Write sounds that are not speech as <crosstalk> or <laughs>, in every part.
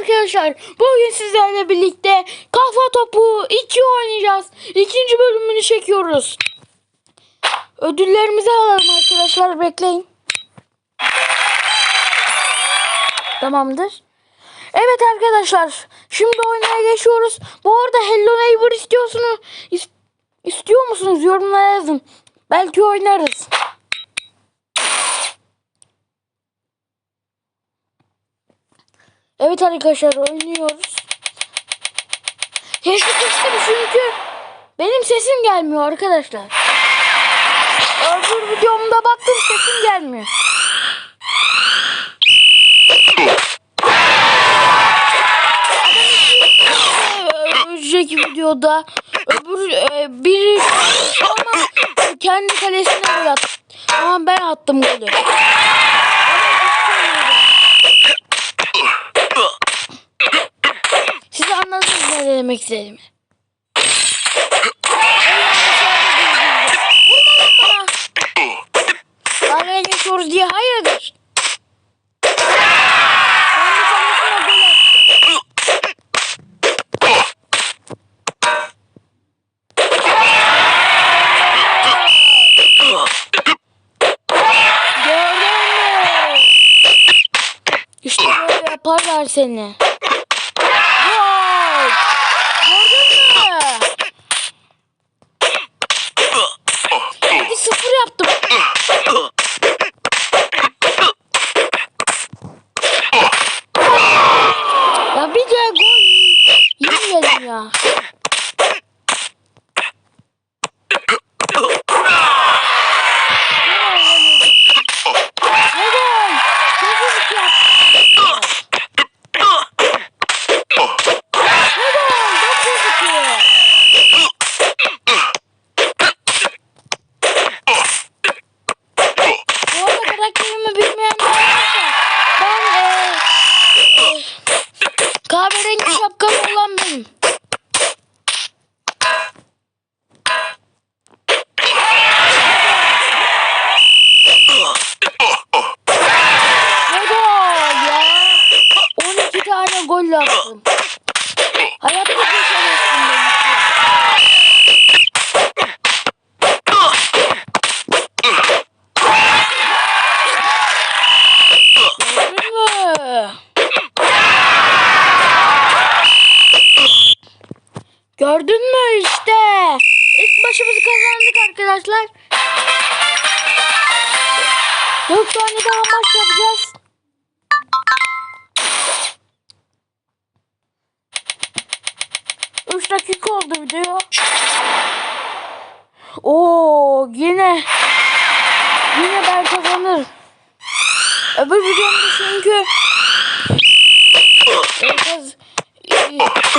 arkadaşlar. Bugün sizlerle birlikte kafa topu 2 oynayacağız. İkinci bölümünü çekiyoruz. Ödüllerimizi alalım arkadaşlar. Bekleyin. Tamamdır. Evet arkadaşlar. Şimdi oynaya geçiyoruz. Bu arada Hello Neighbor istiyorsunuz. is- istiyor musunuz? Yorumlara yazın. Belki oynarız. Evet arkadaşlar oynuyoruz. Sesi kıstım çünkü benim sesim gelmiyor arkadaşlar. Öbür videomda baktım sesim gelmiyor. Önceki videoda öbür e, biri ama kendi kalesine gol attı. Ama ben attım golü. Demek istediğimi. Dalga geçiyoruz diye hayırdır? İşte böyle yaparlar seni.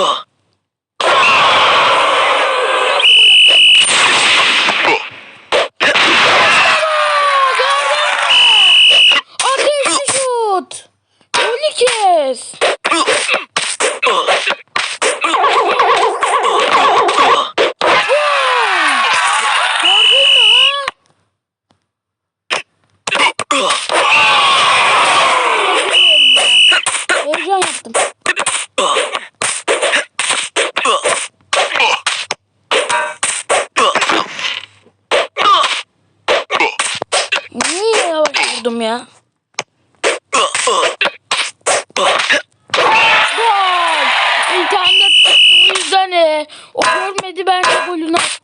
は。Ya? Gol! İnternet o yüzden e, o görmedi ben de golünü at-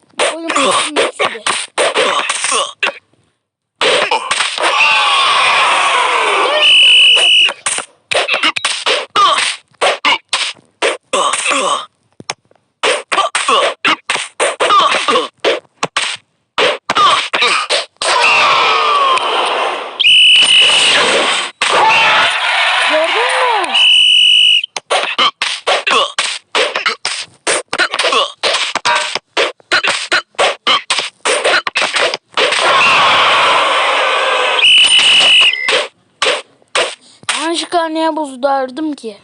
Niye buzdu derdim ki?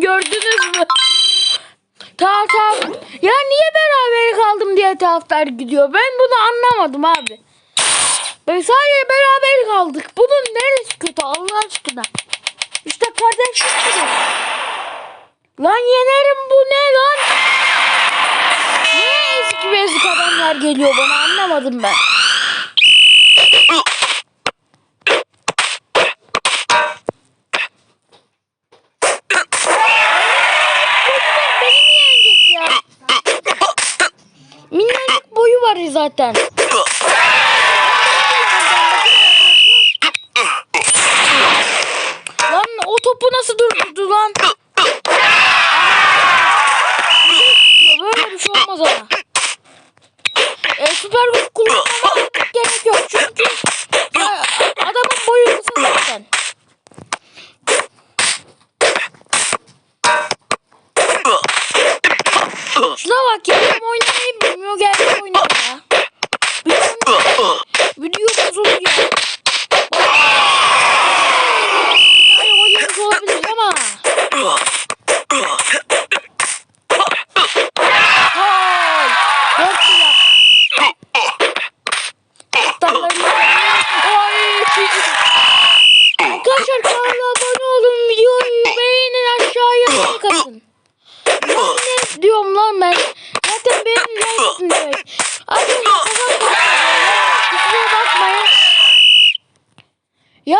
Gördünüz mü? Tamam tamam. Ya niye beraber kaldım diye taraftar gidiyor. Ben bunu anlamadım abi. Ben sadece beraber kaldık. Bunun neresi kötü Allah aşkına? İşte kardeşlik gibi. Lan yenerim bu ne lan? Niye eski ezik adamlar geliyor bana anlamadım ben. Boyu var zaten. Lan o topu nasıl durdurdu lan? Böyle bir şey olmaz ama. E, süper güç kullanmama artık gerek yok çünkü ya, adamın boyu kısa zaten. Şuna bak ya adam oynamayı bilmiyor geldi oynuyor ya. Video, video bozuldu ya. Hayır oyuncu olabilir ama. Hay. Dört yıl yap. Kaptanlarını Ay. Arkadaşlar kanala abone olun. Videoyu beğenin aşağıya like atın. Lan ne diyorum lan ben. Zaten benim like atın demek. Arkadaşlar kusura bakmayın. Ya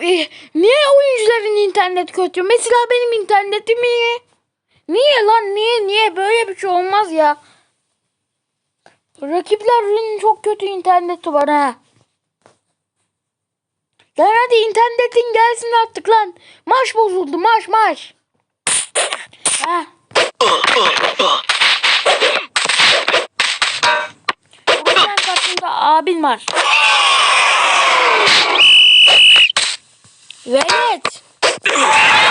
e, niye oyuncuların internet kötü? Mesela benim internetim iyi. Niye lan niye niye böyle bir şey olmaz ya. Rakiplerin çok kötü interneti var ha. Lan hadi internetin gelsin artık lan. Maç bozuldu maç maç. Ha. Buradan karşımda abin var. Velet. Arkadaşlar Damn <laughs> it!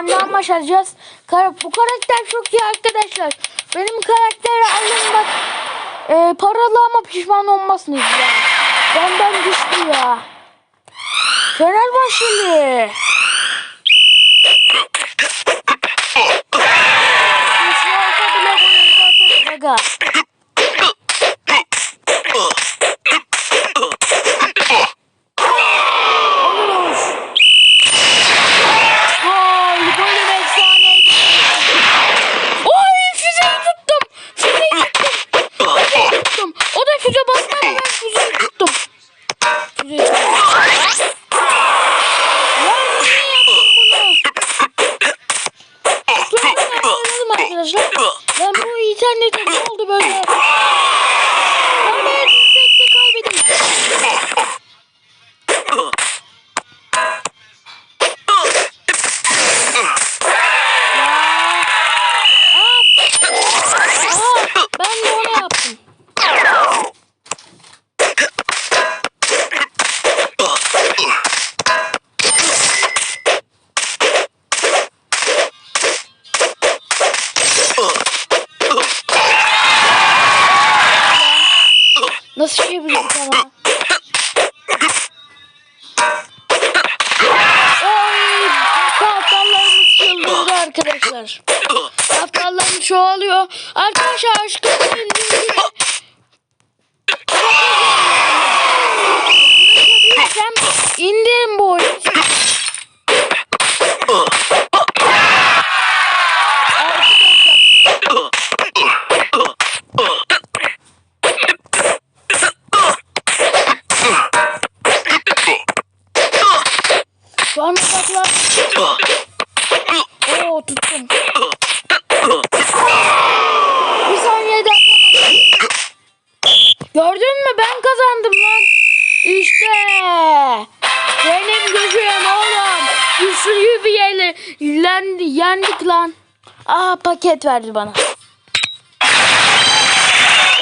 Maç alacağız. Kar- bu karakter çok iyi arkadaşlar. Benim karakteri alın bak. E, paralı ama pişman olmasınız ya. Benden güçlü ya. Fenerbahçeli. Çoğalıyor. Arkadaşlar aşkım indirin bu oyunu. Şu an uzaklar. Oo tuttum. Bir saniye daha. Gördün mü ben kazandım lan. İşte. Benim gücüm oğlum. güçlüyü bir yerle yendi, yendik lan. Aa paket verdi bana.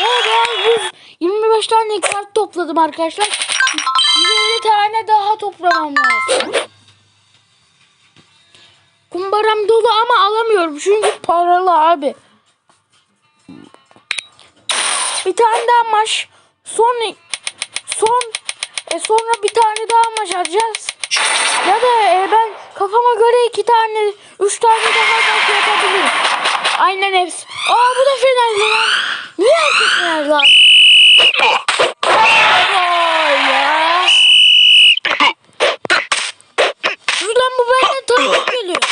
Oo ben 100 25 tane kart topladım arkadaşlar. 150 tane daha toplamam lazım. Kumbaram dolu ama alamıyorum çünkü paralı abi. Bir tane daha maç. Son son e sonra bir tane daha maç atacağız. Ya da e, ben kafama göre iki tane, üç tane daha belki yapabilirim. Aynen hepsi. Aa bu da Fenerli lan. Niye herkes Fenerli? Gol ya. Dur lan bu benden tanıdık geliyor.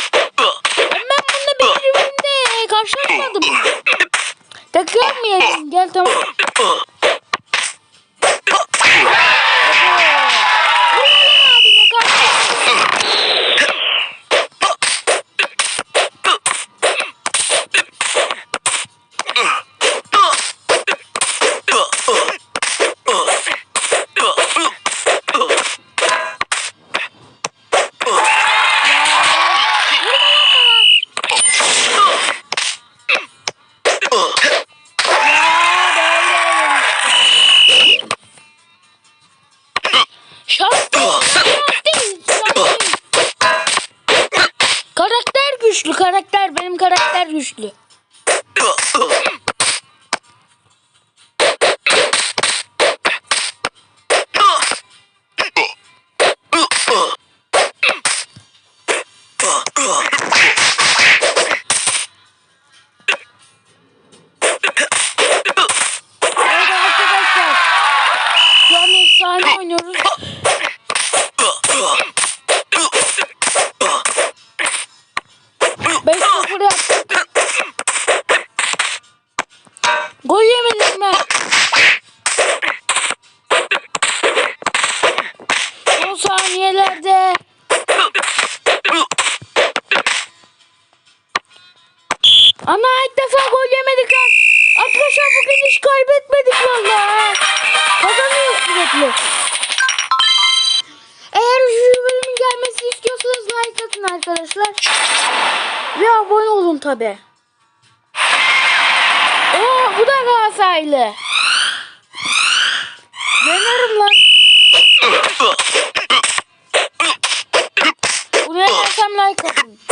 Ben bununla bir birbirinde karşılaşmadım. Tekrar mı yedim? Gel tamam. Ana ilk defa gol yemedik lan. Arkadaşlar bugün hiç kaybetmedik valla. Kazanıyoruz sürekli. Eğer şu bölümün gelmesini istiyorsanız like atın arkadaşlar. Ve abone olun tabi. Oo bu da Galatasaraylı. Yenerim lan. Buraya gelsem like atın.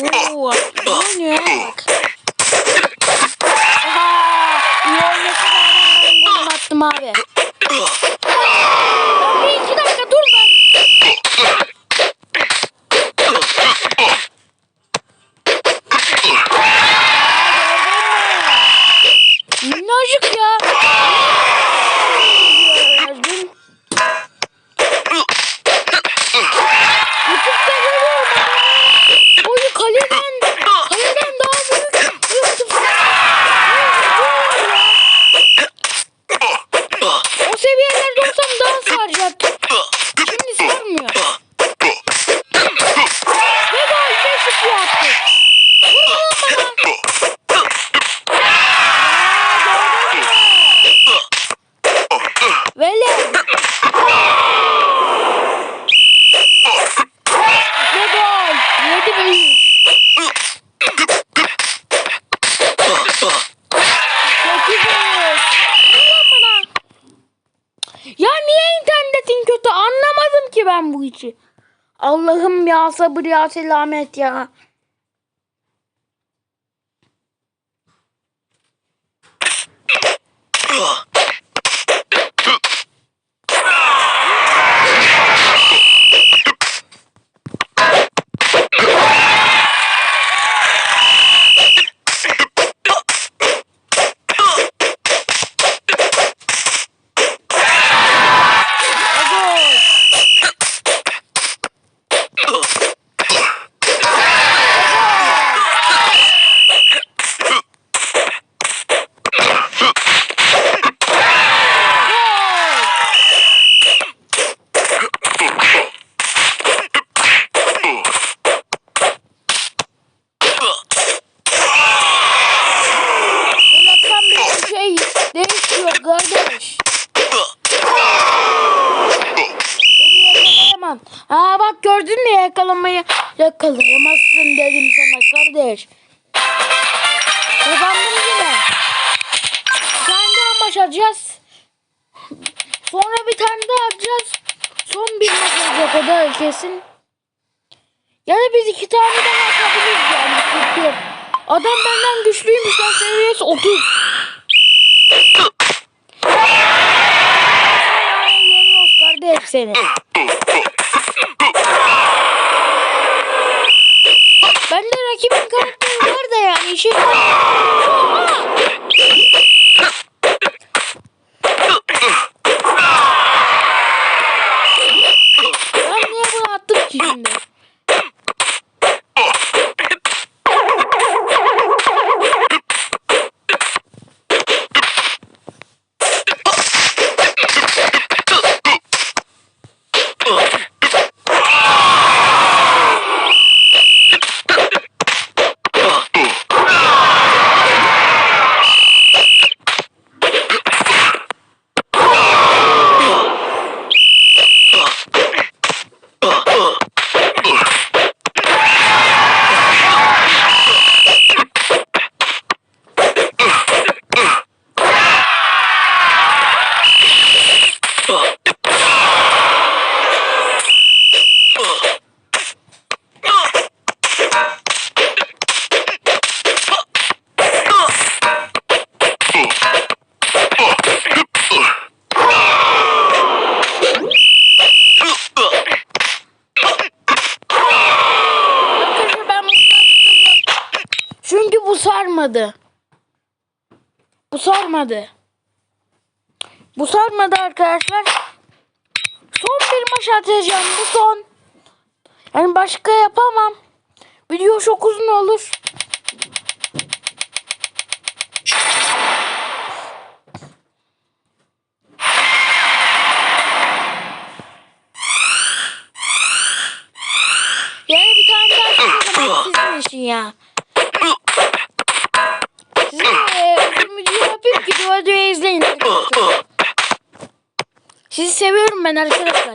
Oo, ne oynuyor ya bak. Aha, iyi oynasa da ben golümü attım abi. Ben bir iki dakika dur ben. Minnacık ya. Gördün. YouTube'da görüyorum adamı. Boyu kaleden, kaleden daha büyük. YouTube. O seviyelerde olsam daha saracaktım. Şimdi sarmıyor. Ve gol 5 yaptı. Vurma lan bana. Vele. Ve gol. 7 5. Sekiz bana. Ya niye internetin kötü anlamadım ki ben bu işi. Allah'ım sabır ya selamet ya. Gol. Yakalamayı yakalayamazsın dedim sana kardeş. Kazandım yine. Bir tane daha maç atacağız. Sonra bir tane daha atacağız. Son bir maç olacak o da kesin. Ya da biz iki tane daha atabiliriz yani. yok. Adam benden güçlüymüş lan seviyesi 30. Yani yeniyoruz kardeş seni. Rakibin karakteri da yani? İşe Bu sarmadı. Bu sarmadı arkadaşlar. Son bir maç atacağım. Bu son. Yani başka yapamam. Video çok uzun olur. Yani bir tane daha çıkacağım sizin için ya. Sizin e, uzun video videoyu izleyin. <coughs> Sizi seviyorum ben. Arkadaşlar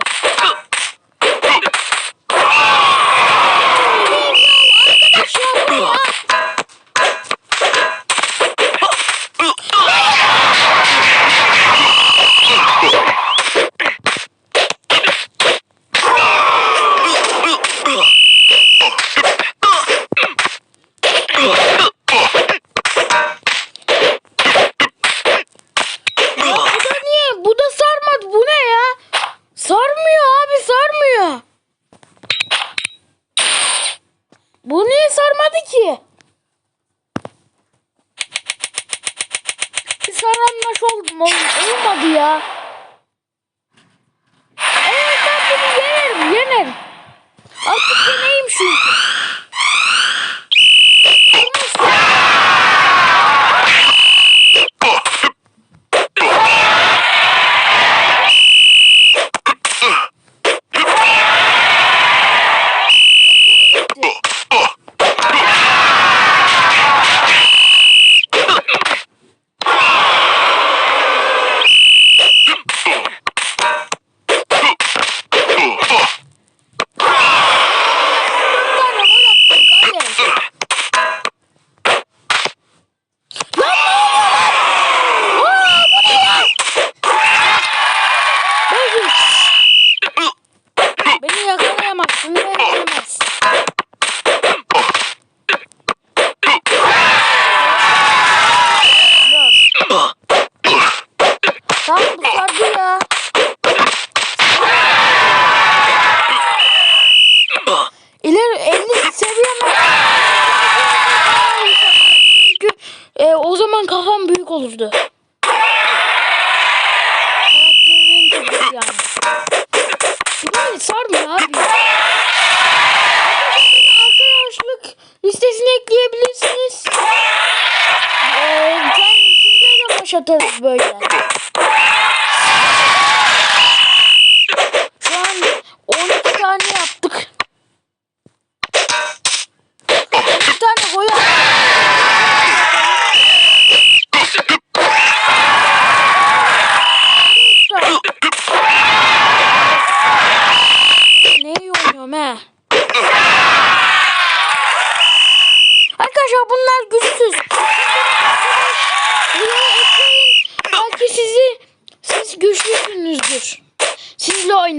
Yeah. Karakterin kötüsü yani. Bu ne sarmıyor abi.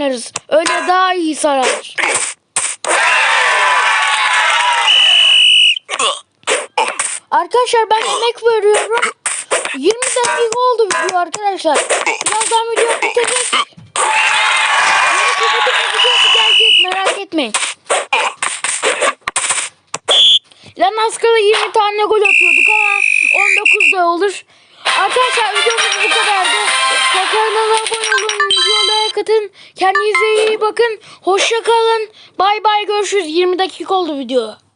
Oynarız. Öyle daha iyi sarar. Arkadaşlar ben emek veriyorum. 20 dakika oldu video arkadaşlar. Birazdan video bitecek. Gelecek merak etmeyin. Lan az kala 20 tane gol atıyorduk ama 19 da olur. Arkadaşlar videomuz bu kadardı. Kanala abone olun, videolara katın. Kendinize iyi bakın. Hoşça kalın. Bay bay görüşürüz. 20 dakika oldu video.